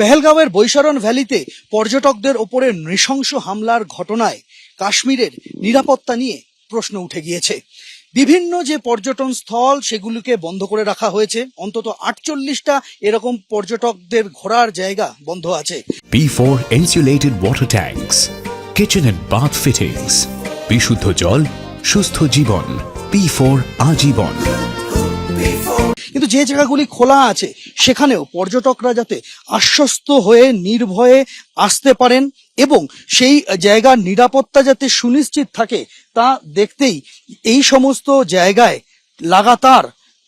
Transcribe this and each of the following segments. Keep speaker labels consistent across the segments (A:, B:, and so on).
A: পেহেলগাঁওয়ের বৈশারণ ভ্যালিতে পর্যটকদের ওপরে নৃশংস হামলার ঘটনায় কাশ্মীরের নিরাপত্তা নিয়ে প্রশ্ন উঠে গিয়েছে। বিভিন্ন যে পর্যটন স্থল সেগুলিকে বন্ধ করে রাখা হয়েছে। অন্তত আটচল্লিশটা এরকম পর্যটকদের ঘোরার জায়গা বন্ধ আছে।
B: P4 insulated water tanks, kitchen and bath fittings, বিশুদ্ধ জল সুস্থ জীবন পি ফোর আজীবন।
A: কিন্তু যে জায়গাগুলি খোলা আছে সেখানেও পর্যটকরা যাতে আশ্বস্ত হয়ে, নির্ভয়ে আসতে পারেন এবং সেই জায়গার নিরাপত্তা যাতে সুনিশ্চিত থাকে তা দেখতেই এই সমস্ত জায়গায় লাগাতার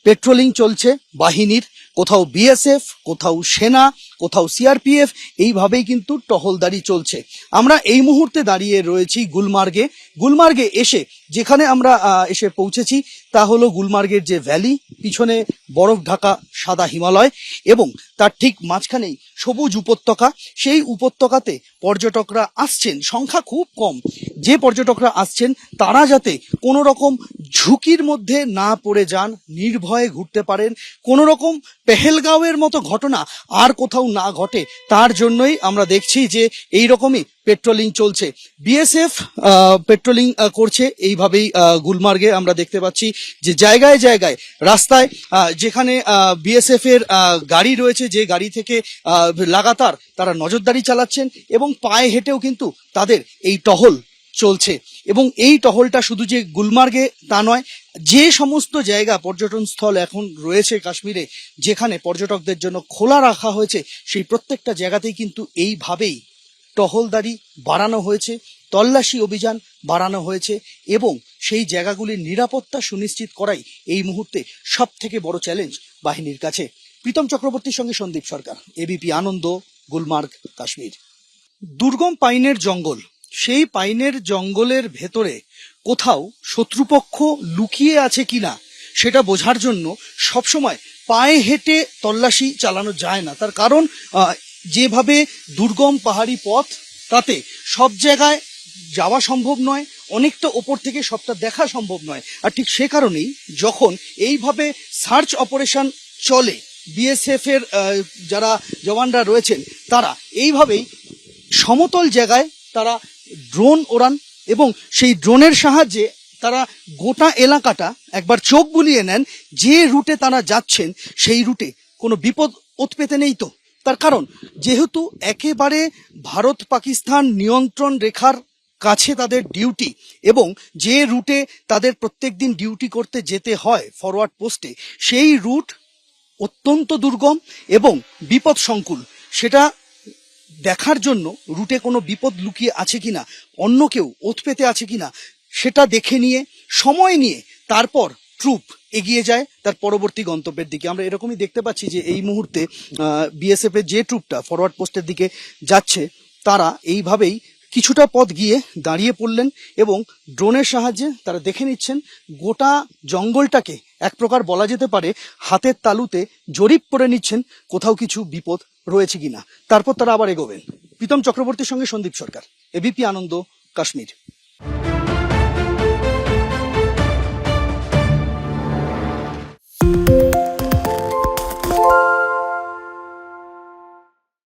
A: পেট্রোলিং চলছে বাহিনীর। কোথাও বিএসএফ কোথাও সেনা, কোথাও সিআরপিএফ এইভাবেই কিন্তু টহলদারি চলছে। আমরা এই মুহূর্তে দাঁড়িয়ে রয়েছি গুলমার্গে। গুলমার্গে এসে যেখানে আমরা এসে পৌঁছেছি, তা হলো গুলমার্গের যে ভ্যালি, পিছনে বরফ ঢাকা সাদা হিমালয় এবং তার ঠিক মাঝখানেই সবুজ উপত্যকা। সেই উপত্যকাতে পর্যটকরা আসছেন, সংখ্যা খুব কম। যে পর্যটকরা আসছেন, তারা যাতে কোনো রকম ঝুঁকির মধ্যে না পড়ে যান, নির্ভয়ে ঘুরতে পারেন কোনো রকম পেহেলগাঁওয়ের মতো ঘটনা আর কোথাও না ঘটে, তার জন্যই আমরা দেখছি যে এই রকমই পেট্রোলিং চলছে। বিএসএফ পেট্রোলিং করছে, এইভাবেই গুলমার্গে আমরা দেখতে পাচ্ছি যে জায়গায় জায়গায়, রাস্তায় যেখানে বিএসএফ এর গাড়ি রয়েছে, যে গাড়ি থেকে লাগাতার তারা নজরদারি চালাচ্ছেন এবং পায়ে হেঁটেও কিন্তু তাদের এই টহল চলছে। এবং এই টহলটা শুধু যে গুলমার্গে তা নয়, যে সমস্ত জায়গা পর্যটন স্থল এখন রয়েছে কাশ্মীরে, যেখানে পর্যটকদের জন্য খোলা রাখা হয়েছে, সেই প্রত্যেকটা জায়গাতেই কিন্তু এইভাবেই টহলদারি বাড়ানো হয়েছে, তল্লাশি অভিযান বাড়ানো হয়েছে এবং সেই জায়গাগুলির নিরাপত্তা সুনিশ্চিত করাই এই মুহূর্তে সব থেকে বড় চ্যালেঞ্জ বাহিনীর কাছে। প্রীতম চক্রবর্তীর সঙ্গে সন্দীপ সরকার এবিপি আনন্দ, গুলমার্গ, কাশ্মীর। দুর্গম পাইনের জঙ্গল সেই পাইনের জঙ্গলের ভেতরে কোথাও শত্রুপক্ষ লুকিয়ে আছে কিনা সেটা বোঝার জন্য সবসময় পায়ে হেঁটে তল্লাশি চালানো যায় না। তার কারণ যেভাবে দুর্গম পাহাড়ি পথ, তাতে সব জায়গায় যাওয়া সম্ভব নয়, অনেকটা ওপর থেকে সবটা দেখা সম্ভব নয়। আর ঠিক সে কারণেই যখন এইভাবে সার্চ অপারেশন চলে, বিএসএফ এর যারা জওয়ানরা রয়েছেন, তারা এইভাবেই সমতল জায়গায় তারা ড্রোন ওড়ান এবং সেই ড্রোনের সাহায্যে তারা গোটা এলাকাটা একবার চোখ বুলিয়ে নেন যে রুটে তারা যাচ্ছেন, সেই রুটে। কোনো বিপদ উৎপেতে নেই তো। তার কারণ, যেহেতু একেবারে ভারত পাকিস্তান নিয়ন্ত্রণ রেখার কাছে তাদের ডিউটি এবং যে রুটে তাদের প্রত্যেক দিন ডিউটি করতে যেতে হয় ফরওয়ার্ড পোস্টে, সেই রুট অত্যন্ত দুর্গম এবং বিপদ সংকুল সেটা দেখার জন্য রুটে কোনো বিপদ লুকিয়ে আছে কিনা, অন্য কেউ ওত পেতে আছে কিনা, সেটা দেখে নিয়ে, সময় নিয়ে তারপর ট্রুপ এগিয়ে যায় তার পরবর্তী গন্তব্যের দিকে। আমরা এরকমই দেখতে পাচ্ছি যে এই মুহূর্তে বিএসএফ এর যে ট্রুপটা ফরওয়ার্ড পোস্টের দিকে যাচ্ছে, তারা এইভাবেই কিছুটা পথ গিয়ে দাঁড়িয়ে পড়লেন এবং ড্রোনের সাহায্যে তারা দেখে নিচ্ছেন গোটা জঙ্গলটাকে এক প্রকার বলা যেতে পারে হাতের তালুতে জরিপ করে নিচ্ছেন, কোথাও কিছু বিপদ রয়েছে কিনা। তারপর তারা আবার এগোবেন। প্রীতম চক্রবর্তীর সঙ্গে সন্দীপ সরকার এবিপি আনন্দ, কাশ্মীর।